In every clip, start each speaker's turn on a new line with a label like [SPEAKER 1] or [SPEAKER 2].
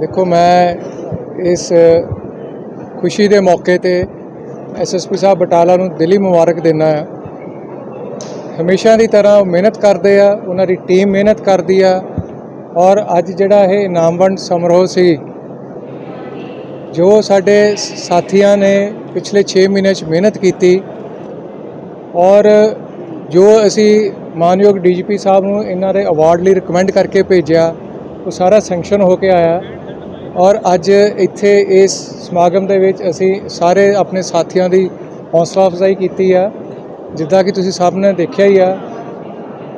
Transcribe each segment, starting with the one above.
[SPEAKER 1] ਦੇਖੋ, ਮੈਂ ਇਸ ਖੁਸ਼ੀ ਦੇ ਮੌਕੇ ਤੇ ਐਸਐਸਪੀ ਸਾਹਿਬ ਬਟਾਲਾ ਨੂੰ ਦਿੱਲੀ ਮੁਬਾਰਕ ਦਿੰਦਾ ਆ ਹਮੇਸ਼ਾ ਦੀ ਤਰ੍ਹਾਂ ਉਹ ਮਿਹਨਤ ਕਰਦੇ ਆ, ਉਹਨਾਂ ਦੀ ਟੀਮ ਮਿਹਨਤ ਕਰਦੀ ਆ ਔਰ ਅੱਜ ਜਿਹੜਾ ਇਹ ਇਨਾਮ ਵੰਡ ਸਮਾਰੋਹ ਸੀ, ਜੋ ਸਾਡੇ ਸਾਥੀਆਂ ਨੇ ਪਿਛਲੇ 6 ਮਹੀਨੇ 'ਚ ਮਿਹਨਤ ਕੀਤੀ ਔਰ ਜੋ ਅਸੀਂ ਮਾਨਯੋਗ ਡੀਜੀਪੀ ਸਾਹਿਬ ਨੂੰ ਇਹਨਾਂ ਦੇ ਅਵਾਰਡ ਲਈ ਰਿਕਮੈਂਡ ਕਰਕੇ ਭੇਜਿਆ, ਉਹ ਸਾਰਾ ਸੈਂਕਸ਼ਨ ਹੋ ਕੇ ਆਇਆ। ਔਰ ਅੱਜ ਇੱਥੇ ਇਸ ਸਮਾਗਮ ਦੇ ਵਿੱਚ ਅਸੀਂ ਸਾਰੇ ਆਪਣੇ ਸਾਥੀਆਂ ਦੀ ਹੌਸਲਾ ਅਫਜ਼ਾਈ ਕੀਤੀ ਆ, ਜਿੱਦਾਂ ਕਿ ਤੁਸੀਂ ਸਭ ਨੇ ਦੇਖਿਆ ਹੀ ਆ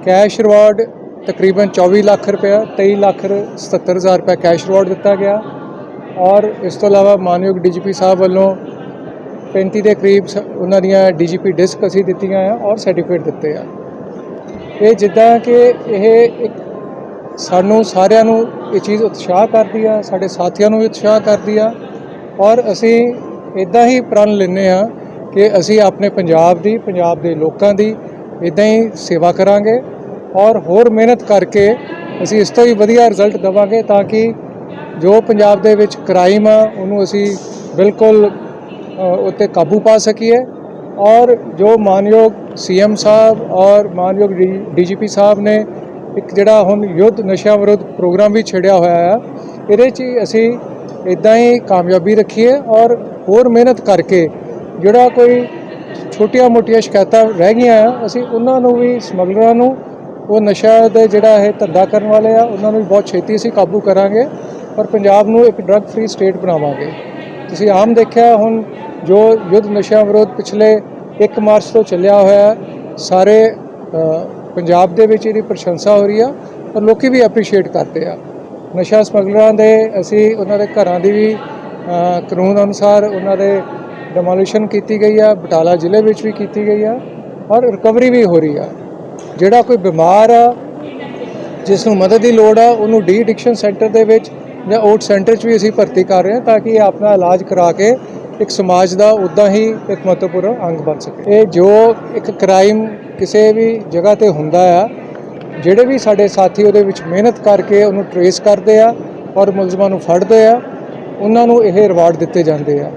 [SPEAKER 1] ਕੈਸ਼ ਰਿਵਾਰਡ ਤਕਰੀਬਨ 24 ਲੱਖ ਰੁਪਇਆ 23 ਲੱਖ 77 ਹਜ਼ਾਰ ਰੁਪਇਆ ਕੈਸ਼ ਰਿਵਾਰਡ ਦਿੱਤਾ ਗਿਆ ਔਰ ਇਸ ਤੋਂ ਇਲਾਵਾ ਮਾਨਯੋਗ ਡੀਜੀਪੀ ਸਾਹਿਬ ਵੱਲੋਂ 35 ਦੇ ਕਰੀਬ ਸ- ਉਹਨਾਂ ਦੀਆਂ ਡੀਜੀਪੀ ਡਿਸਕ ਅਸੀਂ ਦਿੱਤੀਆਂ ਆ ਔਰ ਸਰਟੀਫਿਕੇਟ ਦਿੱਤੇ ਆ। ਇਹ ਜਿੱਦਾਂ ਕਿ ਇਹ ਇੱਕ ਸਾਨੂੰ ਸਾਰਿਆਂ ਨੂੰ ਇਹ ਚੀਜ਼ ਉਤਸ਼ਾਹ ਕਰਦੀ ਆ, ਸਾਡੇ ਸਾਥੀਆਂ ਨੂੰ ਵੀ ਉਤਸ਼ਾਹ ਕਰਦੀ ਆ। ਔਰ ਅਸੀਂ ਇਦਾਂ ਹੀ ਪ੍ਰਣ ਲੈਂਦੇ ਆ ਕਿ ਅਸੀਂ ਆਪਣੇ ਪੰਜਾਬ ਦੀ, ਪੰਜਾਬ ਦੇ ਲੋਕਾਂ ਦੀ ਇਦਾਂ ਹੀ ਸੇਵਾ ਕਰਾਂਗੇ ਔਰ ਹੋਰ ਮਿਹਨਤ ਕਰਕੇ ਅਸੀਂ ਇਸ ਤੋਂ ਵੀ ਵਧੀਆ ਰਿਜ਼ਲਟ ਦੇਵਾਂਗੇ ਤਾਂ ਕਿ ਜੋ ਪੰਜਾਬ ਦੇ ਵਿੱਚ ਕ੍ਰਾਈਮ ਆ, ਉਹਨੂੰ ਅਸੀਂ ਬਿਲਕੁਲ ਉੱਤੇ ਕਾਬੂ ਪਾ ਸਕੀਏ। ਔਰ ਜੋ ਮਾਨਯੋਗ ਸੀਐਮ ਸਾਹਿਬ ਔਰ ਮਾਨਯੋਗ ਡੀਜੀਪੀ ਸਾਹਿਬ ਨੇ ਇੱਕ ਜਿਹੜਾ ਹੁਣ ਯੁੱਧ ਨਸ਼ਾ ਵਿਰੋਧ ਪ੍ਰੋਗਰਾਮ ਵੀ ਛੇੜਿਆ ਹੋਇਆ ਆ ਇਹਦੇ 'ਚ ਹੀ ਅਸੀਂ ਇਦਾਂ ਹੀ ਕਾਮਯਾਬੀ ਰੱਖੀਏ ਔਰ ਹੋਰ ਮਿਹਨਤ ਕਰਕੇ ਜਿਹੜਾ ਕੋਈ ਛੋਟੀਆਂ-ਮੋਟੀਆਂ ਸ਼ਿਕਾਇਤਾਂ ਰਹਿ ਗਈਆਂ ਆ, ਅਸੀਂ ਉਹਨਾਂ ਨੂੰ ਵੀ ਸਮਗਲਰਾਂ ਨੂੰ, ਉਹ ਨਸ਼ਾ ਦੇ ਜਿਹੜਾ ਇਹ ਧੰਦਾ ਕਰਨ ਵਾਲੇ ਆ, ਉਹਨਾਂ ਨੂੰ ਵੀ ਬਹੁਤ ਛੇਤੀ ਅਸੀਂ ਕਾਬੂ ਕਰਾਂਗੇ ਔਰ ਪੰਜਾਬ ਨੂੰ ਇੱਕ ਡਰੱਗ ਫ੍ਰੀ ਸਟੇਟ ਬਣਾਵਾਂਗੇ। ਤੁਸੀਂ ਆਮ ਦੇਖਿਆ ਹੁਣ ਜੋ ਯੁੱਧ ਨਸ਼ਾ ਵਿਰੋਧ ਪਿਛਲੇ 1 ਮਾਰਚ ਤੋਂ ਚੱਲਿਆ ਹੋਇਆ ਸਾਰੇ ਪੰਜਾਬ ਦੇ ਵਿੱਚ ਇਹਦੀ ਪ੍ਰਸ਼ੰਸਾ ਹੋ ਰਹੀ ਆ ਔਰ ਲੋਕੀ ਵੀ ਐਪਰੀਸ਼ੀਏਟ ਕਰਦੇ ਆ। ਨਸ਼ਾ ਸਮਗਲਰਾਂ ਦੇ ਅਸੀਂ ਉਹਨਾਂ ਦੇ ਘਰਾਂ ਦੀ ਵੀ ਕਾਨੂੰਨ ਅਨੁਸਾਰ ਉਹਨਾਂ ਦੇ ਡਿਮੋਲੀਸ਼ਨ ਕੀਤੀ ਗਈ ਆ, ਬਟਾਲਾ ਜ਼ਿਲ੍ਹੇ ਵਿੱਚ ਵੀ ਕੀਤੀ ਗਈ ਆ ਔਰ ਰਿਕਵਰੀ ਵੀ ਹੋ ਰਹੀ ਆ। ਜਿਹੜਾ ਕੋਈ ਬਿਮਾਰ ਆ ਜਿਸ ਨੂੰ ਮਦਦ ਦੀ ਲੋੜ ਆ, ਉਹਨੂੰ ਡੀ ਐਡਿਕਸ਼ਨ ਸੈਂਟਰ ਦੇ ਵਿੱਚ ਜਾਂ ਓਟ ਸੈਂਟਰ 'ਚ ਵੀ ਅਸੀਂ ਭਰਤੀ ਕਰ ਰਹੇ ਹਾਂ ਤਾਂ ਕਿ ਇਹ ਆਪਣਾ ਇਲਾਜ ਕਰਾ ਕੇ ਇੱਕ ਸਮਾਜ ਦਾ ਉਦਾਂ ਹੀ ਇੱਕ ਮਹੱਤਵਪੂਰਨ ਅੰਗ ਬਣ ਸਕੇ। ਇਹ ਜੋ ਇੱਕ ਕ੍ਰਾਈਮ ਕਿਸੇ ਵੀ ਜਗ੍ਹਾ ਤੇ ਹੁੰਦਾ ਆ, ਜਿਹੜੇ ਵੀ ਸਾਡੇ ਸਾਥੀ ਉਹਦੇ ਵਿੱਚ ਮਿਹਨਤ ਕਰਕੇ ਉਹਨੂੰ ਟਰੇਸ ਕਰਦੇ ਆ ਔਰ ਮੁਲਜ਼ਮਾਂ ਨੂੰ ਫੜਦੇ ਆ, ਉਹਨਾਂ ਨੂੰ ਇਹ ਰਿਵਾਰਡ ਦਿੱਤੇ ਜਾਂਦੇ ਆ।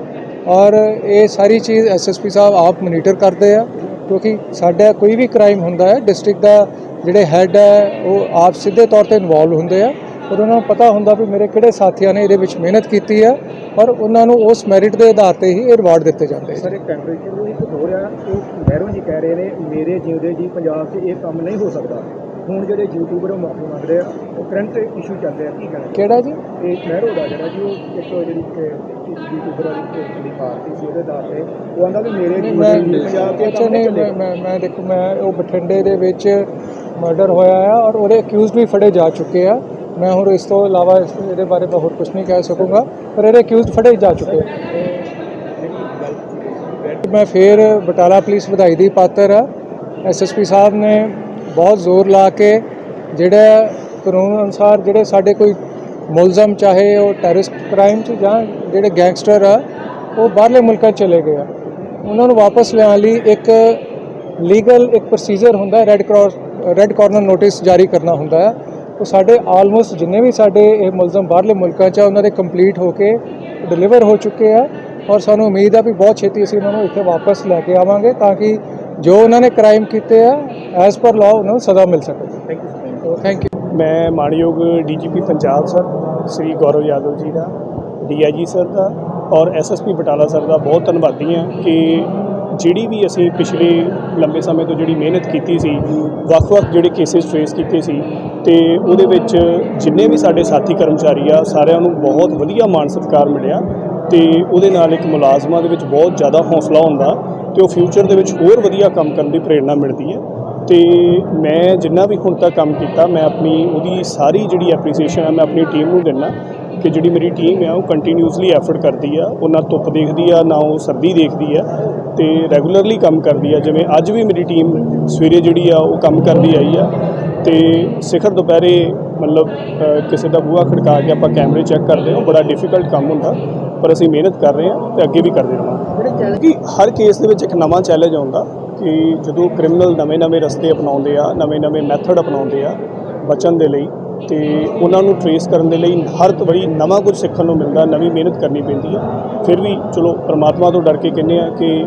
[SPEAKER 1] ਔਰ ਇਹ ਸਾਰੀ ਚੀਜ਼ ਐਸਐਸਪੀ ਸਾਹਿਬ ਆਪ ਮੋਨੀਟਰ ਕਰਦੇ ਆ, ਕਿਉਂਕਿ ਸਾਡਾ ਕੋਈ ਵੀ ਕ੍ਰਾਈਮ ਹੁੰਦਾ ਹੈ ਡਿਸਟ੍ਰਿਕਟ ਦਾ ਜਿਹੜੇ ਹੈੱਡ ਹੈ, ਉਹ ਆਪ ਸਿੱਧੇ ਤੌਰ ਤੇ ਇਨਵੋਲਵ ਹੁੰਦੇ ਆ। ਔਰ ਉਹਨਾਂ ਨੂੰ ਪਤਾ ਹੁੰਦਾ ਵੀ ਮੇਰੇ ਕਿਹੜੇ ਸਾਥੀਆਂ ਨੇ ਇਹਦੇ ਵਿੱਚ ਮਿਹਨਤ ਕੀਤੀ ਆ ਔਰ ਉਹਨਾਂ ਨੂੰ ਉਸ ਮੈਰਿਟ ਦੇ ਆਧਾਰ ਤੇ ਹੀ ਇਹ ਰਿਵਾਰਡ ਦਿੱਤੇ ਜਾਂਦੇ ਆ
[SPEAKER 2] ਸਰ ਇੱਕ ਟੈਂਪਰੇਚਰ ਨੂੰ ਇੱਕ ਹੋ ਰਿਹਾ ਉਹ ਮਹਿਰੋਂ ਜੀ ਕਹਿ ਰਹੇ ਨੇ ਮੇਰੇ ਜਿਉਂਦੇ ਜੀ ਪੰਜਾਬ 'ਚ ਇਹ ਕੰਮ ਨਹੀਂ ਹੋ ਸਕਦਾ। ਹੁਣ ਜਿਹੜੇ ਯੂਟਿਊਬਰ ਉਹ ਮਾਫੀ ਮੰਗ ਰਹੇ ਆ ਉਹ ਕਰੰਟ ਇਸ਼ੂ ਚੱਲ ਰਿਹਾ ਕੀ ਕਹਿਣਾ?
[SPEAKER 1] ਕਿਹੜਾ ਜੀ?
[SPEAKER 2] ਇਹ ਮਹਿਰੋ ਦਾ ਜਿਹੜਾ ਜੀ ਉਹ ਇੱਕ ਜਿਹੜੀ ਯੂਟਿਊਬਰ ਵਾਲੀ ਜਿਹੜੀ ਪਾਰਟੀ ਸੀ ਉਹਦੇ ਆਧਾਰ ਤੇ ਉਹ ਆਂਦਾ ਵੀ ਮੇਰੇ ਜੀ ਪੰਜਾਬ 'ਚ
[SPEAKER 1] ਅੱਛਾ ਨਹੀਂ ਮੈਂ ਮੈਂ ਦੇਖੋ ਮੈਂ ਉਹ ਬਠਿੰਡੇ ਦੇ ਵਿੱਚ ਮਰਡਰ ਹੋਇਆ ਆ ਔਰ ਉਹਦੇ ਅਕਿਊਜ਼ਡ ਵੀ ਫੜੇ ਜਾ ਚੁੱਕੇ ਆ। ਮੈਂ ਹੁਣ ਇਸ ਤੋਂ ਇਲਾਵਾ ਇਸ ਇਹਦੇ ਬਾਰੇ ਮੈਂ ਹੋਰ ਕੁਝ ਨਹੀਂ ਕਹਿ ਸਕੂੰਗਾ ਪਰ ਇਹਦੇ ਅਕਿਊਜ਼ਡ ਫੜੇ ਜਾ ਚੁੱਕੇ ਮੈਂ ਫੇਰ ਬਟਾਲਾ ਪੁਲਿਸ ਵਧਾਈ ਦੀ ਪਾਤਰ ਆ ਐਸਐਸਪੀ ਸਾਹਿਬ ਨੇ ਬਹੁਤ ਜ਼ੋਰ ਲਾ ਕੇ ਜਿਹੜਾ ਕਾਨੂੰਨ ਅਨੁਸਾਰ ਜਿਹੜੇ ਸਾਡੇ ਕੋਈ ਮੁਲਜ਼ਮ ਚਾਹੇ ਉਹ ਟੈਰਰਿਸਟ ਕ੍ਰਾਈਮ ਚ ਜਾਂ ਜਿਹੜੇ ਗੈਂਗਸਟਰ ਆ ਉਹ ਬਾਹਰਲੇ ਮੁਲਕਾਂ 'ਚ ਚਲੇ ਗਏ ਆ ਉਹਨਾਂ ਨੂੰ ਵਾਪਸ ਲਿਆਉਣ ਲਈ ਇੱਕ ਲੀਗਲ ਇੱਕ ਪ੍ਰੋਸੀਜਰ ਹੁੰਦਾ red cross red corner notice ਜਾਰੀ ਕਰਨਾ ਹੁੰਦਾ ਹੈ ਉਹ ਸਾਡੇ ਆਲਮੋਸਟ ਜਿੰਨੇ ਵੀ ਸਾਡੇ ਇਹ ਮੁਲਜ਼ਮ ਬਾਹਰਲੇ ਮੁਲਕਾਂ 'ਚ ਆ ਉਹਨਾਂ ਦੇ ਕੰਪਲੀਟ ਹੋ ਕੇ ਡਿਲੀਵਰ ਹੋ ਚੁੱਕੇ ਆ ਔਰ ਸਾਨੂੰ ਉਮੀਦ ਆ ਵੀ ਬਹੁਤ ਛੇਤੀ ਅਸੀਂ ਉਹਨਾਂ ਨੂੰ ਇੱਥੇ ਵਾਪਸ ਲੈ ਕੇ ਆਵਾਂਗੇ ਤਾਂ ਕਿ ਜੋ ਉਹਨਾਂ ਨੇ ਕ੍ਰਾਈਮ ਕੀਤੇ ਆ ਐਜ਼ ਪਰ ਲਾਅ ਉਹਨਾਂ ਨੂੰ ਸਜ਼ਾ ਮਿਲ ਸਕੇ।
[SPEAKER 2] ਥੈਂਕ ਯੂ
[SPEAKER 1] ਥੈਂਕ ਯੂ
[SPEAKER 3] ਮੈਂ ਮਾਣਯੋਗ ਡੀਜੀਪੀ ਪੰਜਾਬ ਸਰ ਸ੍ਰੀ ਗੌਰਵ ਯਾਦਵ ਜੀ ਦਾ ਡੀਆਈਜੀ ਸਰ ਦਾ ਔਰ ਐਸਐਸਪੀ ਬਟਾਲਾ ਸਰ ਦਾ ਬਹੁਤ ਧੰਨਵਾਦੀ ਹਾਂ ਕਿ ਜਿਹੜੀ ਵੀ ਅਸੀਂ ਪਿਛਲੇ ਲੰਬੇ ਸਮੇਂ ਤੋਂ ਜਿਹੜੀ ਮਿਹਨਤ ਕੀਤੀ ਸੀ, ਵੱਖ-ਵੱਖ ਜਿਹੜੇ ਕੇਸਿਸ ਫੇਸ ਕੀਤੇ ਸੀ ਤੇ ਉਹਦੇ ਵਿੱਚ ਜਿੰਨੇ ਵੀ ਸਾਡੇ ਸਾਥੀ ਕਰਮਚਾਰੀ ਆ, ਸਾਰਿਆਂ ਨੂੰ ਬਹੁਤ ਵਧੀਆ ਮਾਣ ਸਤਿਕਾਰ ਮਿਲਿਆ ਤੇ ਉਹਦੇ ਨਾਲ ਇੱਕ ਮੁਲਾਜ਼ਮਾਂ ਦੇ ਵਿੱਚ ਬਹੁਤ ਜ਼ਿਆਦਾ ਹੌਸਲਾ ਹੁੰਦਾ ਤੇ ਉਹ ਫਿਊਚਰ ਦੇ ਵਿੱਚ ਹੋਰ ਵਧੀਆ ਕੰਮ ਕਰਨ ਦੀ ਪ੍ਰੇਰਣਾ ਮਿਲਦੀ ਹੈ। ਤੇ ਮੈਂ ਜਿੰਨਾ ਵੀ ਹੁਣ ਤੱਕ ਕੰਮ ਕੀਤਾ, ਮੈਂ ਆਪਣੀ ਉਹਦੀ ਸਾਰੀ ਜਿਹੜੀ ਐਪਰੀਸੀਏਸ਼ਨ ਹੈ ਮੈਂ ਆਪਣੀ ਟੀਮ ਨੂੰ ਦਿੰਦਾ ਕਿ ਜਿਹੜੀ ਮੇਰੀ ਟੀਮ ਆ, ਉਹ ਕੰਟੀਨਿਊਸਲੀ ਐਫਰਟ ਕਰਦੀ ਆ, ਉਹ ਨਾ ਧੁੱਪ ਦੇਖਦੀ ਆ, ਨਾ ਉਹ ਸਰਦੀ ਦੇਖਦੀ ਆ ਤੇ ਰੈਗੂਲਰਲੀ ਕੰਮ ਕਰਦੀ ਆ। ਜਿਵੇਂ ਅੱਜ ਵੀ ਮੇਰੀ ਟੀਮ ਸਵੇਰੇ ਜਿਹੜੀ ਆ, ਉਹ ਕੰਮ ਕਰਦੀ ਆਈ ਆ ਤੇ ਸਿਖਰ ਦੁਪਹਿਰੇ ਮਤਲਬ ਕਿਸੇ ਦਾ ਬੂਹਾ ਖੜਕਾ ਕੇ ਆਪਾਂ ਕੈਮਰੇ ਚੈੱਕ ਕਰਦੇ ਹਾਂ ਬੜਾ ਡਿਫਿਕਲਟ ਕੰਮ ਹੁੰਦਾ, ਪਰ ਅਸੀਂ ਮਿਹਨਤ ਕਰ ਰਹੇ ਹਾਂ ਤੇ ਅੱਗੇ ਵੀ ਕਰਦੇ ਰਹਾਂਗੇ ਕਿ ਹਰ ਕੇਸ ਦੇ ਵਿੱਚ ਇੱਕ ਨਵਾਂ ਚੈਲੰਜ ਆਉਂਦਾ ਕਿ ਜਦੋਂ ਕ੍ਰਿਮੀਨਲ ਨਵੇਂ-ਨਵੇਂ ਰਸਤੇ ਅਪਣਾਉਂਦੇ ਆ, ਨਵੇਂ-ਨਵੇਂ ਮੈਥਡ ਅਪਣਾਉਂਦੇ ਆ ਬਚਣ ਦੇ ਲਈ ਤੇ ਉਹਨਾਂ ਨੂੰ ਟਰੇਸ ਕਰਨ ਦੇ ਲਈ ਹਰ ਵਾਰੀ ਨਵਾਂ ਕੁਝ ਸਿੱਖਣ ਨੂੰ ਮਿਲਦਾ, ਨਵੀਂ ਮਿਹਨਤ ਕਰਨੀ ਪੈਂਦੀ ਹੈ। ਫਿਰ ਵੀ ਚਲੋ ਪਰਮਾਤਮਾ ਤੋਂ ਡਰ ਕੇ ਕਹਿੰਦੇ ਆ ਕਿ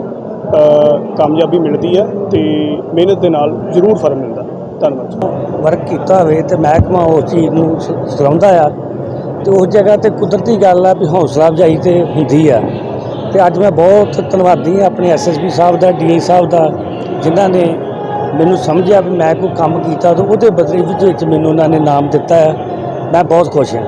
[SPEAKER 3] ਕਾਮਯਾਬੀ ਮਿਲਦੀ ਹੈ ਤੇ ਮਿਹਨਤ ਦੇ ਨਾਲ ਜ਼ਰੂਰ ਫ਼ਰਕ ਮਿਲਦਾ। ਧੰਨਵਾਦ
[SPEAKER 4] ਵਰਕ ਕੀਤਾ ਹੋਵੇ ਤੇ ਮਹਿਕਮਾ ਉਸ ਚੀਜ਼ ਨੂੰ ਸ- ਆ ਤੇ ਉਸ ਜਗ੍ਹਾ ਤੇ ਕੁਦਰਤੀ ਗੱਲ ਆ ਵੀ ਹੌਸਲਾ ਅਫਜ਼ਾਈ ਤੇ ਹੁੰਦੀ ਆ। ਤੇ ਅੱਜ ਮੈਂ ਬਹੁਤ ਧੰਨਵਾਦੀ ਆ ਆਪਣੇ ਐਸਐਸਪੀ ਸਾਹਿਬ ਦਾ ਡੀਆਈ ਸਾਹਿਬ ਦਾ, ਜਿਨ੍ਹਾਂ ਨੇ ਮੈਨੂੰ ਸਮਝਿਆ ਵੀ ਮੈਂ ਕੋਈ ਕੰਮ ਕੀਤਾ ਤੇ ਉਹਦੇ ਬਦਲੇ ਵਿੱਚ ਵਿੱਚ ਮੈਨੂੰ ਉਹਨਾਂ ਨੇ ਨਾਮ ਦਿੱਤਾ ਆ ਮੈਂ ਬਹੁਤ ਖੁਸ਼ ਹਾਂ।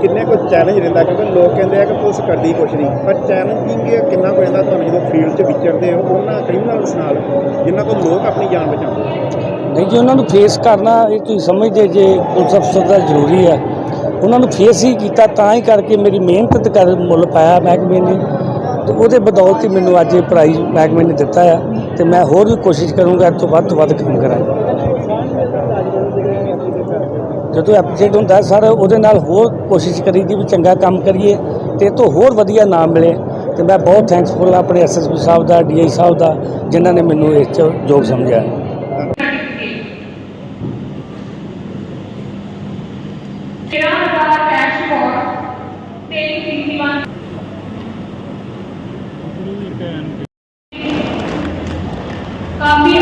[SPEAKER 2] ਕਿੰਨੇ ਕੁ ਚੈਲੰਜ ਰਹਿੰਦਾ? ਕਿਉਂਕਿ ਲੋਕ ਕਹਿੰਦੇ ਆ ਕਿ ਪੁਲਿਸ ਕਰਦੀ ਕੁਛ ਨਹੀਂ। ਪਰ ਚੈਲੰਜਿੰਗ ਕਿੰਨਾ ਕੁ ਰਹਿੰਦਾ ਤੁਹਾਨੂੰ ਜਦੋਂ ਫੀਲਡ 'ਚ ਵਿਚਰਦੇ ਹੋ? ਉਹਨਾਂ ਕ੍ਰਿਮੀਨਲਸ ਨਾਲ ਜਿਨ੍ਹਾਂ ਕੋਲ ਲੋਕ ਆਪਣੀ ਜਾਨ ਬਚਾਉਂਦੇ
[SPEAKER 4] ਨਹੀਂ ਜੀ ਉਹਨਾਂ ਨੂੰ ਫੇਸ ਕਰਨਾ ਇਹ ਤੁਸੀਂ ਸਮਝਦੇ ਜੇ ਪੁਲਿਸ ਅਫਸਰ ਦਾ ਜ਼ਰੂਰੀ ਹੈ। ਉਹਨਾਂ ਨੂੰ ਫੇਸ ਹੀ ਕੀਤਾ ਤਾਂ ਹੀ ਕਰਕੇ ਮੇਰੀ ਮਿਹਨਤ ਕਰ ਮੁੱਲ ਪਾਇਆ ਮਹਿਕਮੇ ਨੇ। ਤੇ ਉਹਦੇ ਬਦੌਲਤ ਹੀ ਮੈਨੂੰ ਅੱਜ ਇਹ ਪ੍ਰਾਈਜ਼ ਮਹਿਕਮੇ ਨੇ ਦਿੱਤਾ ਆ ਤੇ ਮੈਂ ਹੋਰ ਵੀ ਕੋਸ਼ਿਸ਼ ਕਰੂੰਗਾ ਇਸ ਤੋਂ ਵੱਧ ਤੋਂ ਵੱਧ ਕੰਮ ਕਰਾਂ। ਜਦੋਂ ਐਪਰੀਸ਼ੀਏਟ ਹੁੰਦਾ ਸਰ, ਉਹਦੇ ਨਾਲ ਹੋਰ ਕੋਸ਼ਿਸ਼ ਕਰੀ ਦੀ ਵੀ ਚੰਗਾ ਕੰਮ ਕਰੀਏ ਤੇ ਤੋਂ ਹੋਰ ਵਧੀਆ ਨਾਮ ਮਿਲੇ ਤੇ ਮੈਂ ਬਹੁਤ ਥੈਂਕਸਫੁਲ ਆ ਆਪਣੇ ਐਸਐਸਪੀ ਸਾਹਿਬ ਦਾ ਡੀਆਈ ਸਾਹਿਬ ਦਾ, ਜਿਨ੍ਹਾਂ ਨੇ ਮੈਨੂੰ ਇਸ ਚ ਯੋਗ ਸਮਝਿਆ।
[SPEAKER 5] ਕਾਫੀ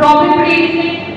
[SPEAKER 5] Robin Reed.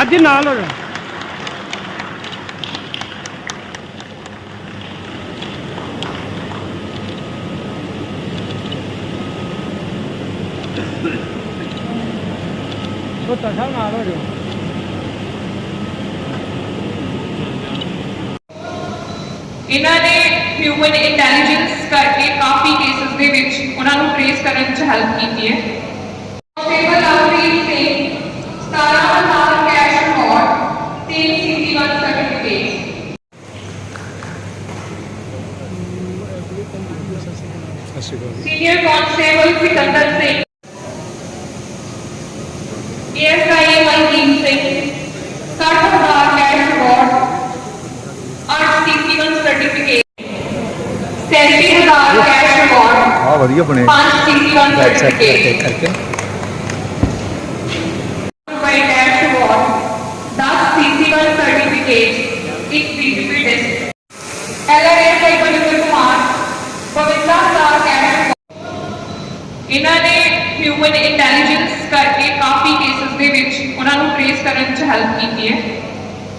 [SPEAKER 5] ਸਾਡੀ
[SPEAKER 4] ਨਾਲ। ਹੋ ਜਾ ਛੋਟਾ ਸਾਹਿਬ ਨਾਲ ਹੋ ਜਾ
[SPEAKER 5] ਇਹਨਾਂ ਨੇ ਹਿਊਮਨ ਇੰਟੈਲੀਜੈਂਸ ਕਰਕੇ ਕਾਫੀ ਕੇਸਸ ਦੇ ਵਿੱਚ ਉਹਨਾਂ ਨੂੰ ਟ੍ਰੇਸ ਕਰਨ 'ਚ ਹੈਲਪ ਕੀਤੀ ਹੈ। Constable Lovepreet ASI Mandeep Singh 60000 cash reward 861 certificate 37000 cash reward
[SPEAKER 6] ਆ ਵਧੀਆ ਬਣੇ
[SPEAKER 5] 561 ਸਰਟੀਫਿਕੇਟ
[SPEAKER 6] ਕਰਕੇ
[SPEAKER 5] ਰੁਪਏ ਕੈਸ਼ ਰਿਵਾਰਡ 10 61 ਸਰਟੀਫਿਕੇਟ ਇੱਕ ਡੀਜੀਪੀ ਟੈਸਟ ਐਲਆਰਏ ਭਾਈ ਬਲਵਿੰਦਰ ਕੁਮਾਰ 52000 ਕੈਸ਼ ਰਿਵਾਰਡ ਇਹਨਾਂ ਨੇ ਹਿਊਮਨ ਇੰਟੈਲੀਜੈਂਸ ਕਰਕੇ ਕਾਫੀ ਕੇਸਸ ਦੇ ਵਿੱਚ ਉਹਨਾਂ ਨੂੰ ਟ੍ਰੇਸ ਕਰਨ 'ਚ ਹੈਲਪ ਕੀਤੀ ਹੈ।